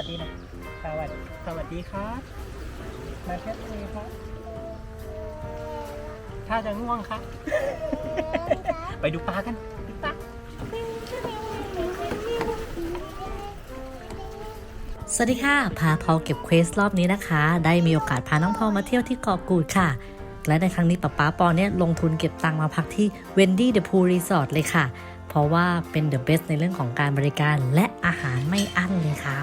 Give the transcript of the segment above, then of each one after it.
วัสดีนะสวัสดีสวัสดีครับมาเพชรบุรีครับ ถ้าจะง่วงครับ ไปดูปลากันดูปลาสวัสดีค่ะ พาพอเก็บเควสรอบนี้นะคะ ได้มีโอกาสพาน้องพอมาเที่ยวที่เกาะกูดค่ะ และในครั้งนี้ป๊าป๊าปอเนี่ยลงทุนเก็บตังค์มาพักที่ Wendy the Pool Resort เลยค่ะ เพราะว่าเป็น the best ในเรื่องของการบริการและอาหารไม่อั้นเลยค่ะ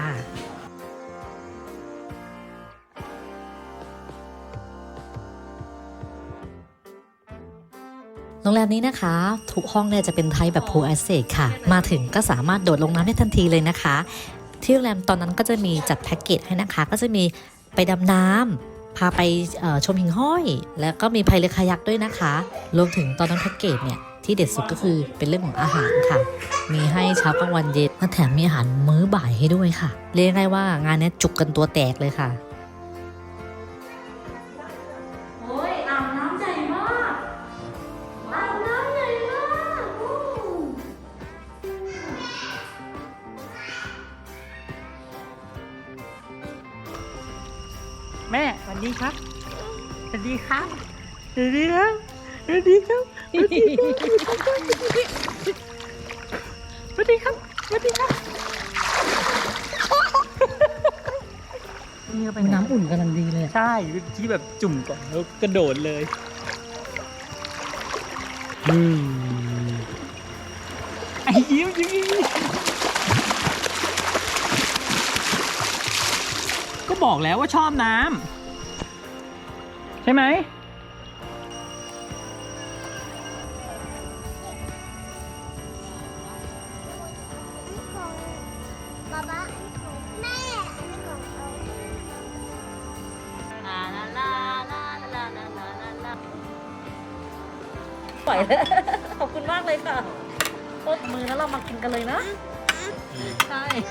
โรงแรมนี้นะคะ ทุกห้องเนี่ยจะเป็นไทยแบบ pool access ค่ะ มาถึงก็สามารถโดดลงน้ำได้ทันทีเลยนะคะ ที่โรงแรมตอนนั้นก็จะมีจัดแพ็กเกจให้นะคะ ก็จะมีไปดำน้ำพาไปชมหิ่งห้อย แล้วก็มีพายเรือคายักด้วยนะคะ รวมถึงตอนนั้นแพ็กเกจเนี่ย ที่เด็ดสุดก็คือเป็นเรื่องของอาหารค่ะ มีให้เช้ากลางวันเย็นและแถมมีอาหารมื้อบ่ายให้ด้วยค่ะ เรียกได้ว่างานนี้จุกกันตัวแตกเลยค่ะโอ้ยอางน้ำใหญ่มากอางน้ำใหญ่มากแม่สวัสดีครับ สวัสดีครับ สวัสดีครับ สวัสดีครับสวัสดีครับสวัสดีครับสวัสดีครับนี่ก็เป็นน้ำอุ่นกำลังดีเลย ใช่ที่แบบจุ่มก่อนแล้วกระโดดเลยอืมไอ้ยิ้มยิ้มยิ้มยิ้มก็บอกแล้วว่าชอบน้ำใช่ไหม ปล่อยแล้วขอบคุณมากเลยค่ะโคตรมือแล้วเรามากินกันเลยนะ ใช่ท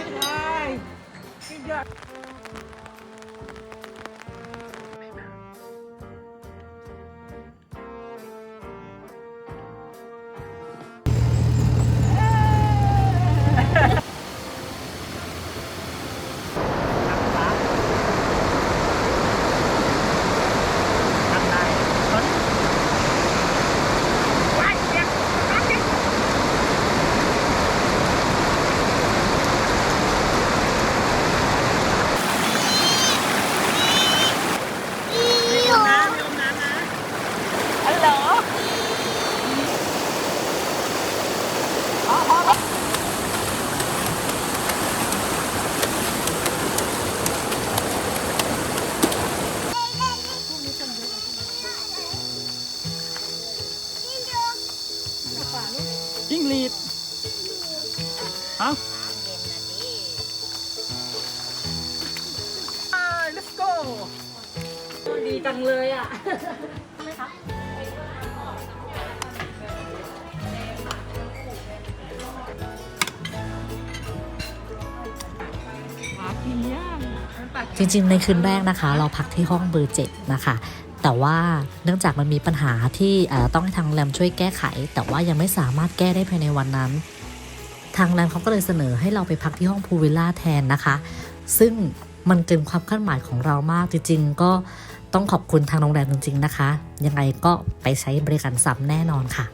งเลยอะจริงๆ ในคืนแรกนะคะ เราพักที่ห้องเบอร์เจ็ดนะคะ แต่ว่าเนื่องจากมันมีปัญหาที่ต้องให้ทางแรมช่วยแก้ไข แต่ว่ายังไม่สามารถแก้ได้ภายในวันนั้น ทางแรมเขาก็เลยเสนอให้เราไปพักที่ห้องพูลวิลล่าแทนนะคะ ซึ่งมันเกินความคาดหมายของเรามากจริงๆ ก็ ต้องขอบคุณทางโรงแรมจริงๆนะคะ ยังไงก็ไปใช้บริการซ้ำแน่นอนค่ะ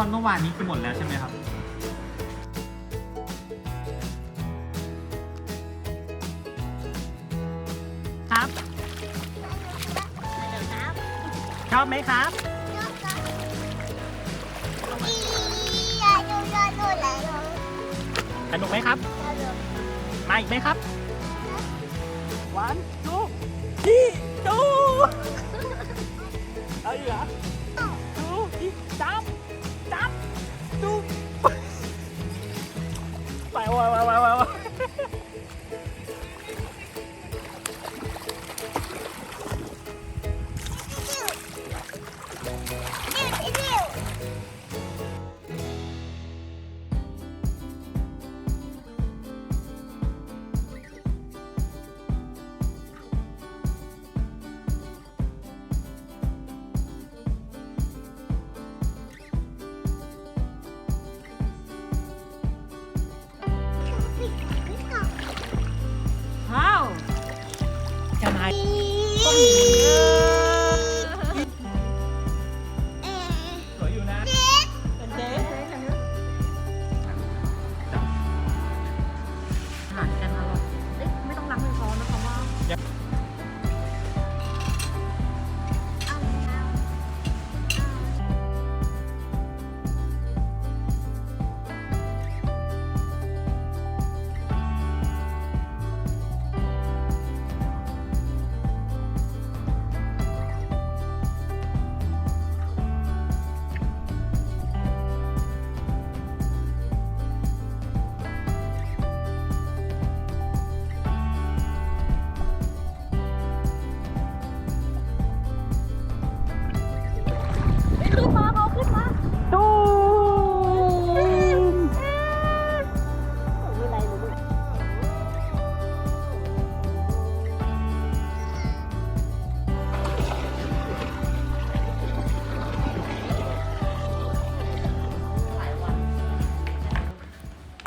ท่อนเมื่อวานนี้คือหมดแล้วใช่ไหมครับครับ ชอบไหมครับอย่าดูอย่าดูแล้วสนุกไหมครับ มาอีกไหมครับวันจูที่จูเอาอีกเหรอจูอีกจับ wow, wow, wow. ต้องมี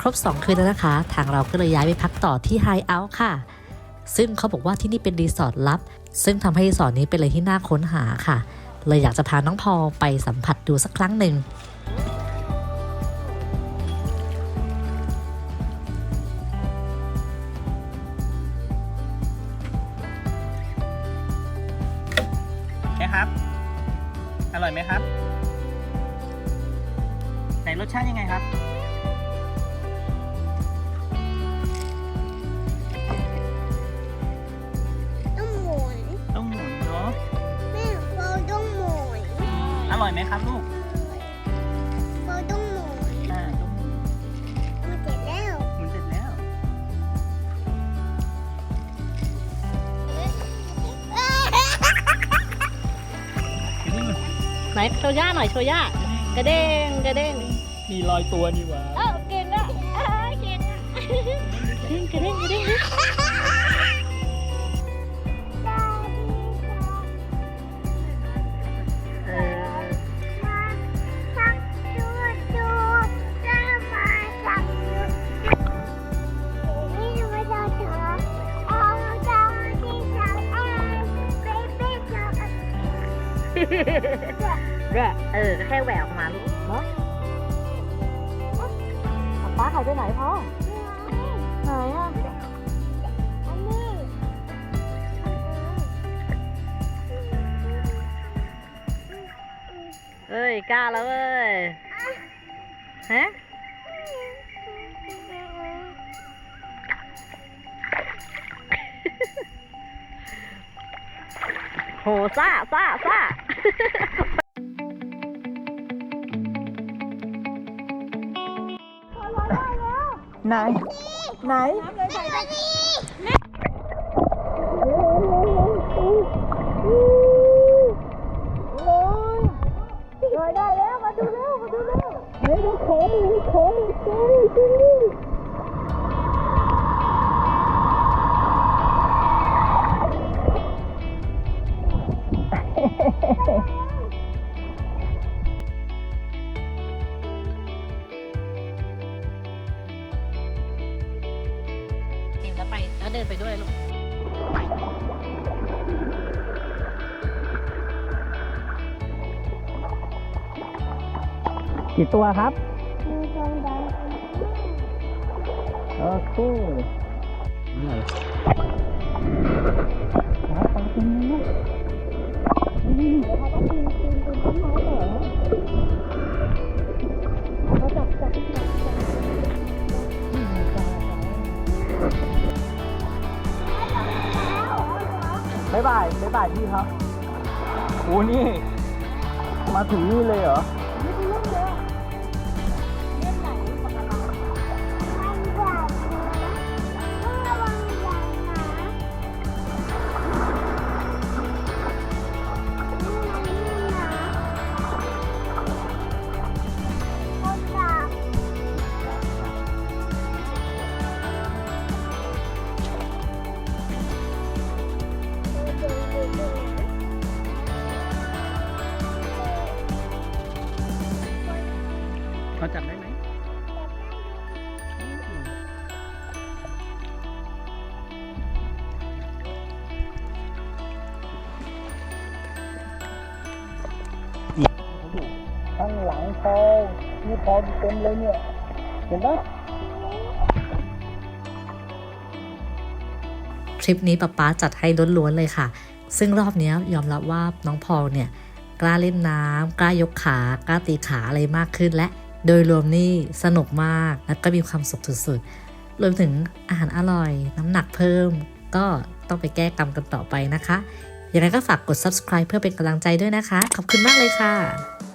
ครบ 2 คืนแล้วนะคะ ทางเราก็เลยย้ายไปพักต่อที่ไฮเอาท์ค่ะ ซึ่งเขาบอกว่าที่นี่เป็นรีสอร์ทลับ ซึ่งทำให้รีสอร์ทนี้เป็นอะไรที่น่าค้นหาค่ะ เลยอยากจะพาน้องพอไปสัมผัสดูสักครั้งหนึ่งครับ อร่อยไหมครับ ไหนรสชาติยังไงครับ อร่อยไหมครับลูกเราต้องหมุนอ่าต้องหมุนมันเสร็จแล้วหมุนเสร็จแล้ว ไหนโชว์ย่าหน่อยโชว์ย่ากระเด้งกระเด้งมีรอยตัวนี่หว่า เออเก่งอะเออเก่งอะ กระเด้งกระเด้งกระเด้ง ด้วยเออแค่แหวกออกมาลูกเนาะป๊าหายไปไหนพ่อไหนอะอันนี้เอ้ยกล้าแล้วเว้ยฮะโหซ่าซ่าซ่า này này rồi đây đấy mà đưa đâu mà đưa đâu đấy nó khổ khổ khổ khổ ห็นแล้วไปแล้วเดินไปด้วยลูกกี่ตัวครับ มีตรงดโอเคนี่ครับปลาเป็นลูก บ๊ายบายบ๊ายบายพี่ครับโอ้นี่ มาถึงนี่เลยเหรอ ข้างหลังพอนี่พอเต็มเลยเนี่ย เห็นปะทริปนี้ป๊าป๊าจัดให้ล้วนๆเลยค่ะ ซึ่งรอบนี้ยยอมรับว่าน้องพอลเนี่ย กล้าเล่นน้ำกล้ายกขากล้าตีขาอะไรมากขึ้นและโดยรวมนี่สนุกมากและก็มีความสุขสุดๆ รวมถึงอาหารอร่อย น้ำหนักเพิ่ม ก็ต้องไปแก้กรรมกันต่อไปนะคะยังไงก็ฝากกด subscribe เพื่อเป็นกำลังใจด้วยนะคะ ขอบคุณมากเลยค่ะ